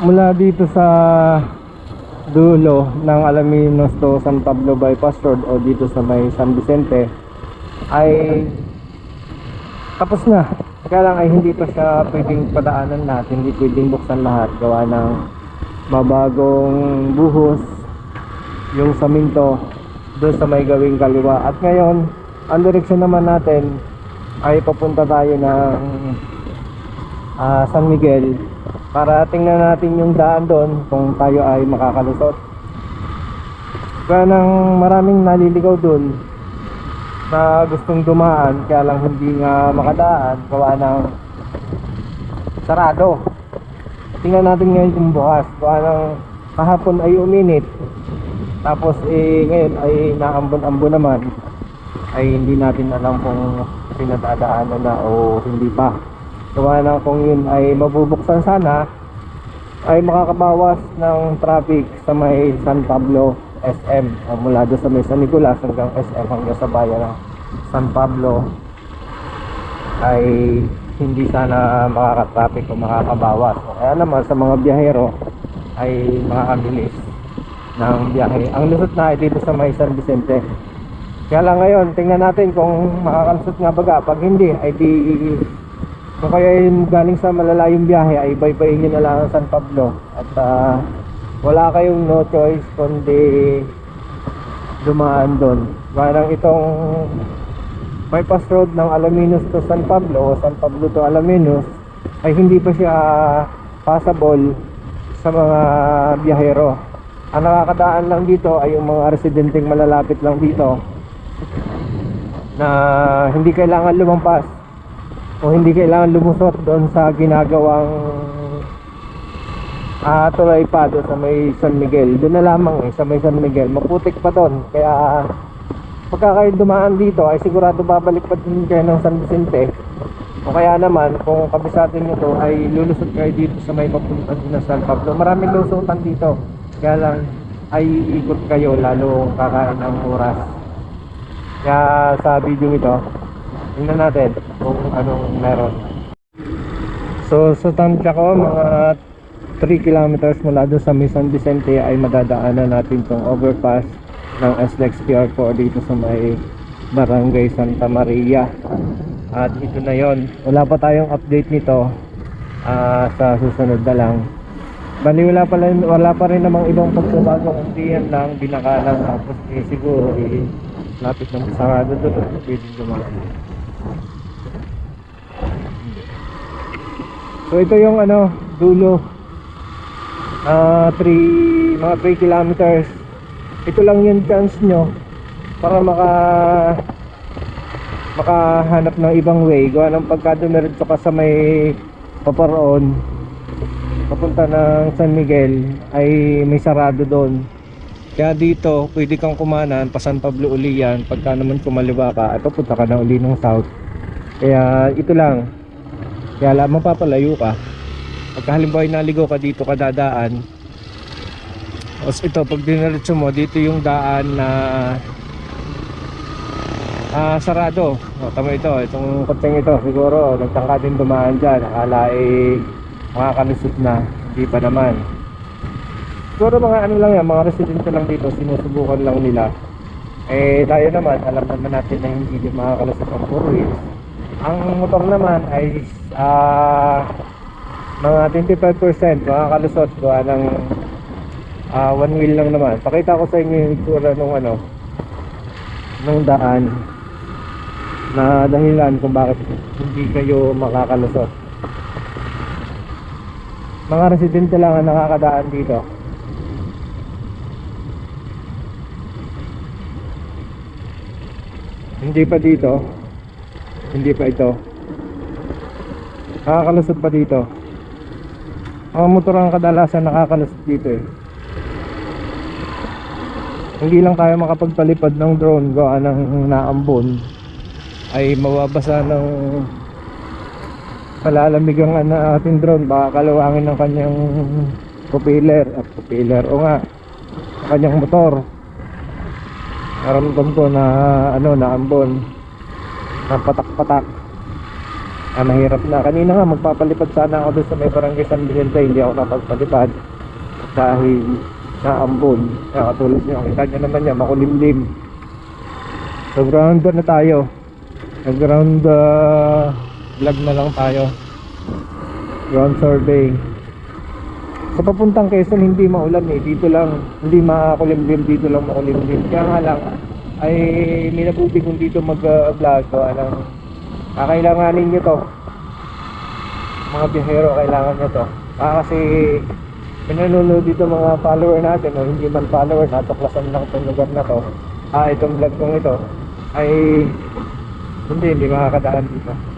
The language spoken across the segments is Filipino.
mula dito sa dulo ng Alaminos to San Pablo Bypass Road o dito sa may San Vicente ay tapos na. Kaya lang ay hindi pa siya pwedeng padaanan natin, hindi pwedeng buksan lahat gawa ng mabagong buhos yung saminto doon sa may gawing kaliwa. At ngayon, ang direksyon naman natin ay papunta tayo ng ah, San Miguel para tingnan natin yung daan doon kung tayo ay makakalusot. Kaya nang maraming naliligaw doon na gustong dumaan kaya lang hindi nga makadaan gawa ng sarado. Tingnan natin ngayon kung bukas. Gawa ng kahapon ay uminit. Tapos eh ngayon ay naambon-ambon naman. Ay hindi natin alam kung pinadadaanan na o hindi pa. Gawa ng kung yun ay mabubuksan sana ay makakabawas ng traffic sa may San Pablo SM o mula doon sa may San Nicolas hanggang SM hanggang sa bayan ng San Pablo ay hindi sana makaka-traffic o makakabawas. O kaya naman sa mga biyahero ay makakabilis ng biyahe. Ang lusot na ay dito sa may San Vicente. Kaya lang ngayon, tingnan natin kung makakalusot nga baga. Pag hindi, ay di kung kaya yung galing sa malalayong biyahe ay baybayin nyo na lang ang San Pablo at ah, wala kayong no choice kundi dumaan doon. Parang itong bypass road ng Alaminos to San Pablo o San Pablo to Alaminos ay hindi pa siya passable sa mga biyahero. Ang nakakadaan lang dito ay yung mga residenteng malalapit lang dito na hindi kailangan lumampas o hindi kailangan lumusot doon sa ginagawang ah tulay pa doon sa may San Miguel. Doon na lamang eh sa may San Miguel. Maputik pa doon. Kaya pagka kayo dumaan dito ay sigurado babalik pa din kayo ng San Vicente. O kaya naman kung kabisado nyo to ay lulusot kayo dito sa may papunta din ng San Pablo. Maraming lusutan dito. Kaya lang ay ikot kayo lalo kakain ng oras. Kaya sa video ito tingnan natin kung anong meron. So sa tansya ko mga 3 kilometers mula doon sa may San Vicente ay madadaanan natin tong overpass ng SLEX PR4 dito sa may Barangay Santa Maria. At ito na yon wala pa tayong update nito ah, sa susunod na lang. Bali wala pa, rin, wala pa rin namang ibang pagbabago kundi yan lang binakalan. Tapos eh, siguro eh, lapit ng sarado doon pwede dumaan So ito yung ano dulo. Ah 3 mga 3 kilometers. Ito lang yung chance nyo para maka makahanap ng ibang way. Gawa ng pagka dumiretso ka sa may paparoon papunta ng San Miguel ay may sarado doon kaya dito pwede kang kumanan pa San Pablo uli yan pagka naman kumaliwa ka at papunta ka na uli ng south. Kaya ito lang. Kaya lang mapapalayo ka. Pagka halimbawa naligaw ka dito ka dadaan tapos ito pag diniretso mo dito yung daan na ah sarado. O, tama ito itong kutseng ito siguro nagtangka din dumaan dyan. Akala eh makakalusot na. Hindi pa naman siguro mga ano lang yan mga residente lang dito sinusubukan lang nila. Eh tayo naman alam naman natin na hindi din makakalusot ang four wheels. Ang motor naman ay ah mga 25% makakalusot gawa ng ah one wheel lang naman. Pakita ko sa inyo yung itsura nung ano nung daan na dahilan kung bakit hindi kayo makakalusot. Mga residente lang ang nakakadaan dito hindi pa dito. Hindi pa ito. Nakakalusot pa dito. Mga motor ang kadalasan nakakalusot dito eh. Hindi lang tayo makapagpalipad ng drone gawa ng naambon. Ay mababasa ng palalamig ang ating drone. Baka kalawangin ng kanyang propeller. At propeller o nga. Ang kanyang motor naramdam ko na ano naambon na patak-patak Ah, mahirap na. Kanina nga magpapalipad sana ako doon sa may barangay San Vicente. Hindi ako napagpalipad dahil naambon. Kaya katulad nyo, kita nyo naman yan, makulimlim. So ground na tayo. Nag-ground uh, vlog na lang tayo. Ground survey. Sa papuntang Quezon hindi maulan eh. Dito lang, hindi makulimlim, dito lang makulimlim. Kaya nga lang, ay may nabuti kung dito mag-vlog. So, anong, kakailanganin nyo to. Mga biyahero, kailangan nyo to. Ah, kasi pinanonood dito mga follower natin o hindi man follower, natuklasan lang itong lugar na to. Ah, itong vlog kong ito ay hindi, hindi makakadaan dito.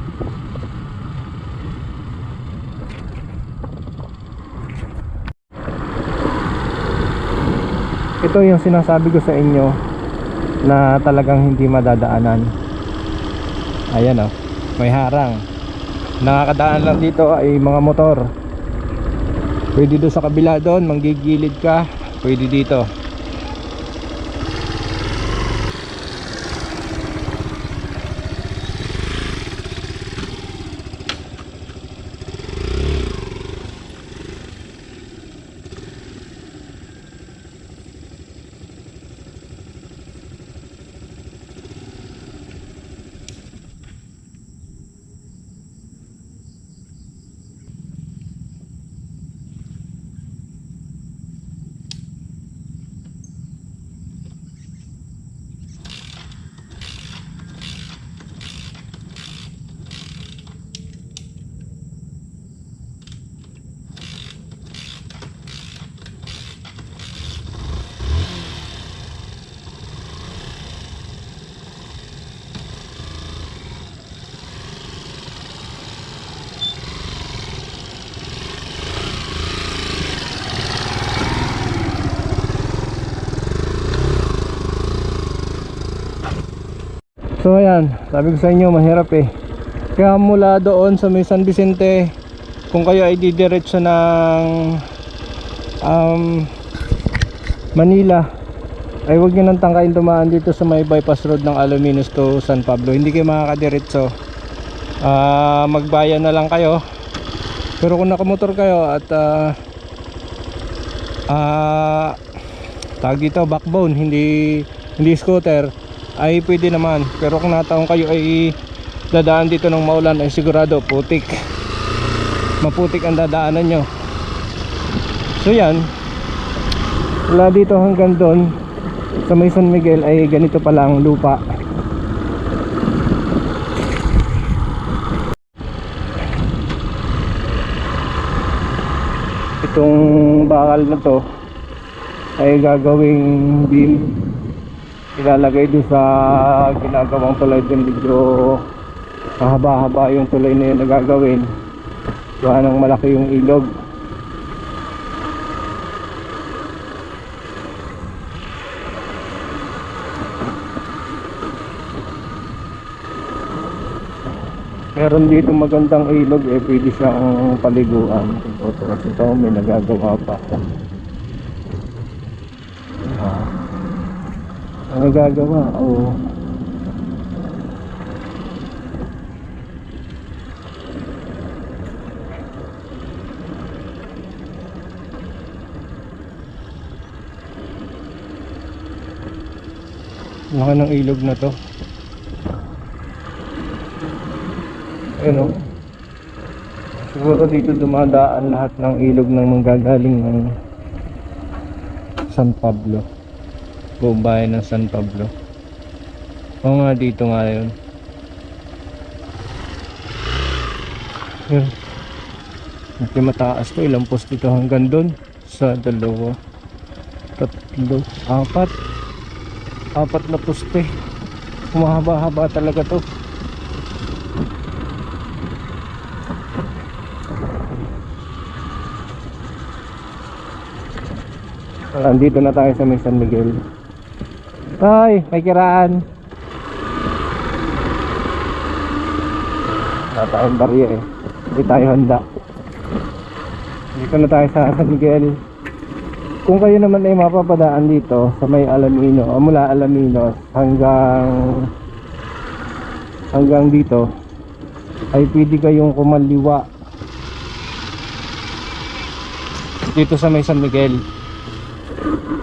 Ito yung sinasabi ko sa inyo na talagang hindi madadaanan. Ayan o may harang. Nakakadaan lang dito ay mga motor. Pwede doon sa kabila doon manggigilid ka. Pwede dito So ayan, sabi ko sa inyo mahirap eh. Kaya mula doon sa may San Vicente, kung kayo ay didiretso ng um, Manila, ay huwag nyo nang tangkain dumaan dito sa may bypass road ng Alaminos to San Pablo. Hindi kayo makakadiretso. Ah, magbayan na lang kayo. Pero kung nakamotor kayo at ah ah, tag dito backbone, hindi hindi scooter, ay pwede naman. Pero kung nataong kayo ay dadaan dito ng maulan ay sigurado putik. Maputik ang dadaanan nyo. So yan. Wala dito hanggang doon. Sa may San Miguel ay ganito pala ang lupa. Itong bakal na to ay gagawing beam ilalagay doon sa ginagawang tulay din medyo mahaba-haba yung tulay na yun na gagawin. Gawa ng malaki yung ilog. Meron dito magandang ilog eh pwede siyang paliguan. Ito kasi ito may nagagawa pa ano gagawa? Oo. Laki ng ilog na to. Ayun o. Siguro dito dumadaan lahat ng ilog ng manggagaling ng San Pablo buong bayan ng San Pablo. Oo nga dito nga yun. Yun. Medyo mataas to ilang post dito hanggang doon sa dalawa tatlo apat. Apat na poste. Humahaba-haba talaga to. Andito na tayo sa may San Miguel. Tay, may kiraan. Wala tayong barya eh. Hindi tayo handa. Dito na tayo sa San Miguel. Kung kayo naman ay mapapadaan dito sa may Alamino, o mula Alaminos hanggang hanggang dito ay pwede kayong kumaliwa dito sa may San Miguel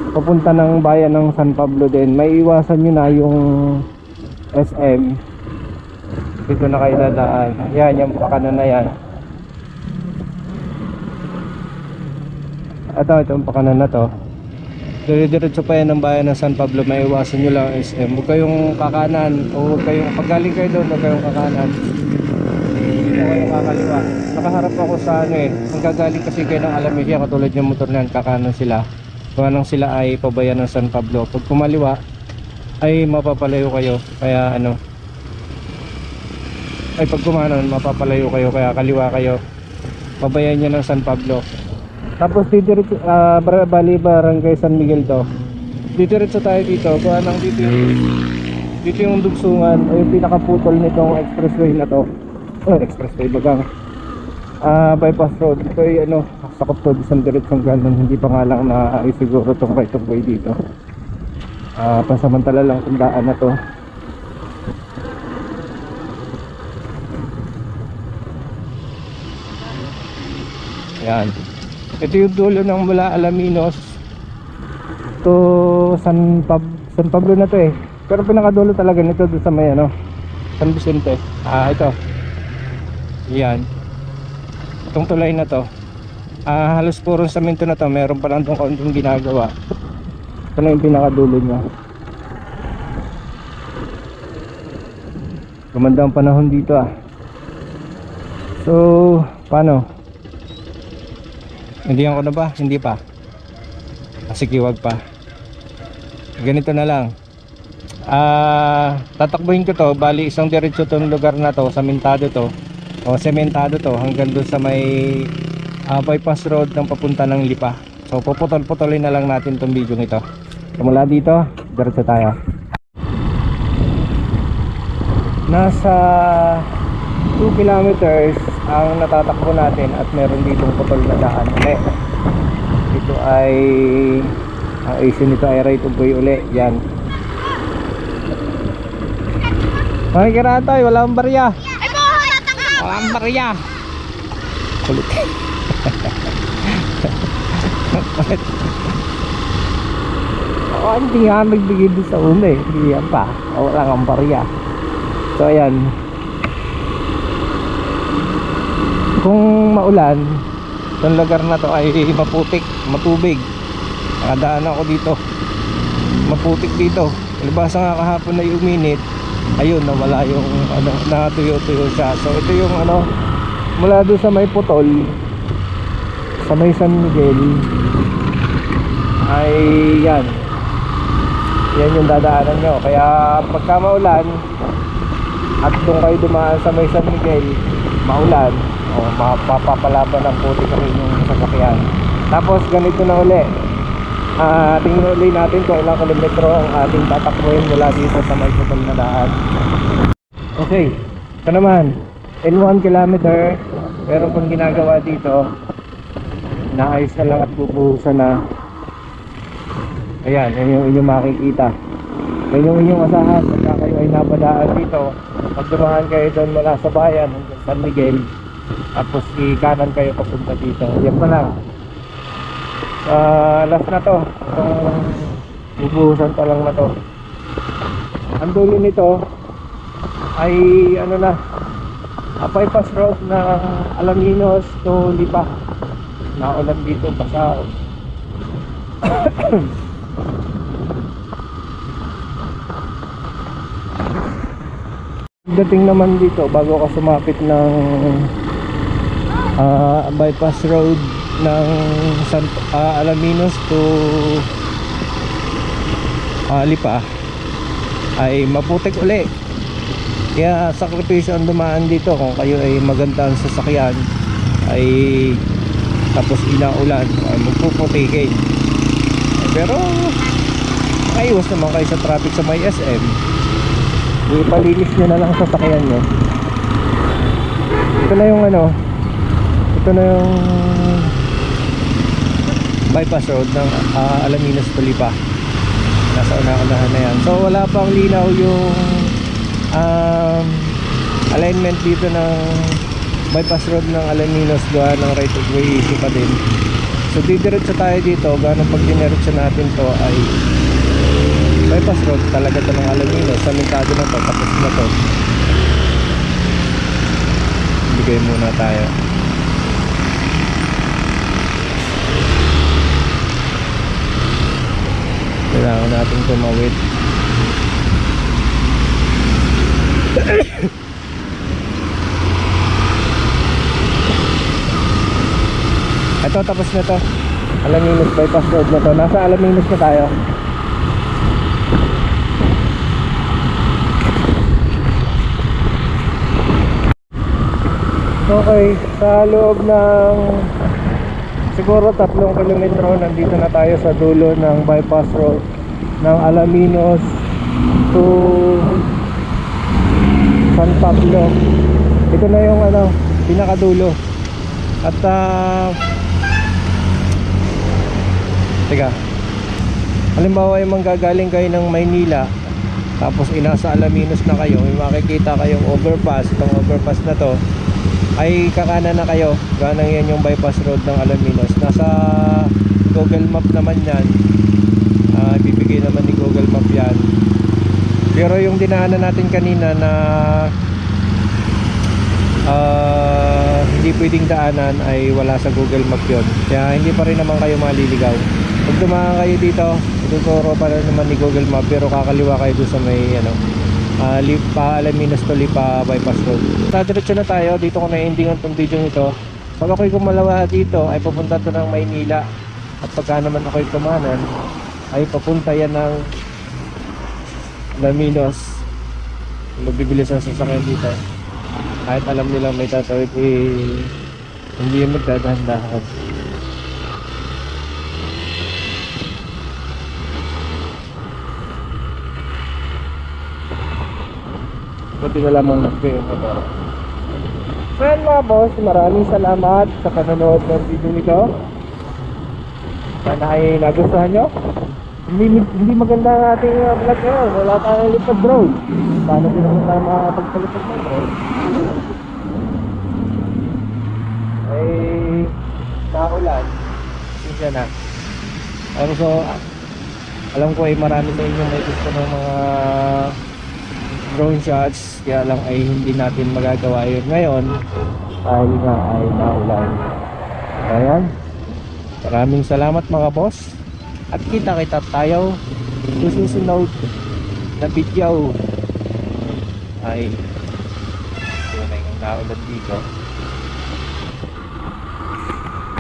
papunta ng bayan ng San Pablo din. May iwasan nyo na yung SM dito na kayo dadaan. Yan yung pakanan na yan. Ito itong pakanan na to. Dire-diretso pa yan ng bayan ng San Pablo. May iwasan nyo lang ang SM huwag kayong kakanan o huwag kayong pag galing kayo doon huwag kayong kakanan hindi na kayo kakaliwa. Nakaharap ako sa ano eh. Ang gagaling kasi kayo ng Alameda katulad yung motor na yan, kakanan sila kung anong sila ay pabayan ng San Pablo. Pag kumaliwa ay mapapalayo kayo. Kaya ano ay pag kumanan mapapalayo kayo. Kaya kaliwa kayo. Pabayan nyo ng San Pablo. Tapos didiretso uh, bali barangay San Miguel to. Didiretso tayo dito. Kung anong dito yung dito yung dugsungan o yung pinakaputol nitong expressway na to. Oh, expressway bagang ah bypass road. Ito ay ano sakop to isang diretsong ganun hindi pa nga lang na siguro tong right of way dito. Ah pansamantala lang itong daan na to. Yan ito yung dulo ng mula Alaminos to San, Pab San Pablo na to eh. Pero pinakadulo talaga nito doon sa may ano San Vicente. Ah ito. Yan itong tulay na to ah halos puro samento na to. Meron pa lang itong kaunting ginagawa. Ito na yung pinakadulo niya. Gumanda ang panahon dito ah. So paano? Hindi ko na ba? hindi pa. Ah, sige wag pa. Ganito na lang. Ah tatakbuhin ko to. Bali isang diretso tong lugar na to samentado to o sementado to hanggang doon sa may ah, bypass road ng papunta ng Lipa. So puputol-putulin na lang natin tong video nito. So, mula dito diretso tayo. Nasa 2 kilometers ang natatakbo natin at meron ditong putol na daan uli. Ito ay ang AC nito ay right of way uli. Yan. Makikiratoy, wala akong barya. Ay mo, tatangka! Wala akong barya. Kulit. Kulit. Oh, hindi nga nagbigay doon sa una eh. Hindi yan pa. Oh, Wala kang barya. So, ayan. Kung maulan, itong lugar na to ay maputik, matubig. Nakadaan ako dito. Maputik dito. Libasa nga kahapon na uminit. Ayun, nawala yung ano, natuyo-tuyo siya. So, ito yung ano, mula doon sa may putol, sa may San Miguel, ay yan. Yan yung dadaanan nyo. Kaya pagka maulan, at kung kayo dumaan sa may San Miguel, maulan, o mapapalaban ng puti sa inyong sasakyan. Tapos ganito na uli. Ah, tingnan natin kung ilang kilometro ang ating tatakbuhin mula dito sa may putol na daan. Okay, ito naman. In 1 kilometer, meron pang ginagawa dito. Naayos na lang at bubuhusan na. Ayan, yun yung inyong makikita. Yan yung inyong asahan pagka kayo ay napadaan dito. Pag dumaan kayo doon mula sa bayan hanggang San Miguel, tapos i-kanan kayo papunta dito. Yan pa lang. Ah, last na to. Itong bubuhusan pa lang na to. Ang dulo nito ay ano na ah, bypass road na Alaminos to Lipa. Naulan dito basa. Dating naman dito bago ka sumapit ng ah, bypass road ng San, ah, Alaminos to ah, Lipa ay maputik uli. Kaya sakripisyo ang dumaan dito kung kayo ay maganda ang sasakyan ay tapos inaulan ay magpuputikin. Pero ayos naman kayo sa traffic sa may SM ipalinis nyo na lang sa sasakyan nyo. Ito na yung ano ito na yung bypass road ng ah, Alaminos Tulipa nasa una-unahan na yan. So wala pang linaw yung um, alignment dito ng bypass road ng Alaminos gawa ng right of way issue pa din. So didiretso tayo dito. Gano'n pag diniretso natin to ay bypass road talaga to ng Alaminos. Sa linkado na to tapos na to. Bigay muna tayo natin tumawid. Ito tapos na to. Alaminos bypass road na to. Nasa Alaminos na tayo. Okay, sa loob ng siguro tatlong kilometro nandito na tayo sa dulo ng bypass road ng Alaminos to San Pablo. Ito na yung ano, pinakadulo. At ah Teka. Halimbawa yung manggagaling kayo ng Maynila tapos inasa Alaminos na kayo, may makikita kayong overpass, itong overpass na to ay kakanan na kayo ganang yan yung bypass road ng Alaminos nasa Google Map naman yan Ah, bibigay naman ni Google Map yan pero yung dinaanan natin kanina na ah, hindi pwedeng daanan ay wala sa Google Map yon kaya hindi pa rin naman kayo maliligaw pag dumaan kayo dito tuturo pa rin naman ni Google Map pero kakaliwa kayo doon sa may ano uh, Lipa Alaminos to Lipa bypass road. Tadiretso na tayo, dito ko na-ending ang tong video nito. Pag ako'y kumalawa dito, ay papunta to ng Maynila. At pagka naman ako'y kumanan, ay papunta yan ng Alaminos. Magbibilis ang sasakyan dito. Kahit alam nilang may tatawid, eh, hindi yung magdadahan-dahan. Buti na lamang nag-film ito. So yan mga boss, maraming salamat sa panonood ng video nito. Sana ay nagustuhan nyo. Hindi, hindi maganda ang ating uh, vlog ngayon. Wala tayong lipad drone. Paano din naman tayo makakapagpalipad ng drone? Ay, naulan. Siya na. Pero so, alam ko ay marami sa inyo may gusto ng mga drone shots kaya lang ay hindi natin magagawa yun ngayon dahil nga ay naulan ayan maraming salamat mga boss at kita kita tayo sa susunod na video. Ay yun ay ang naulan dito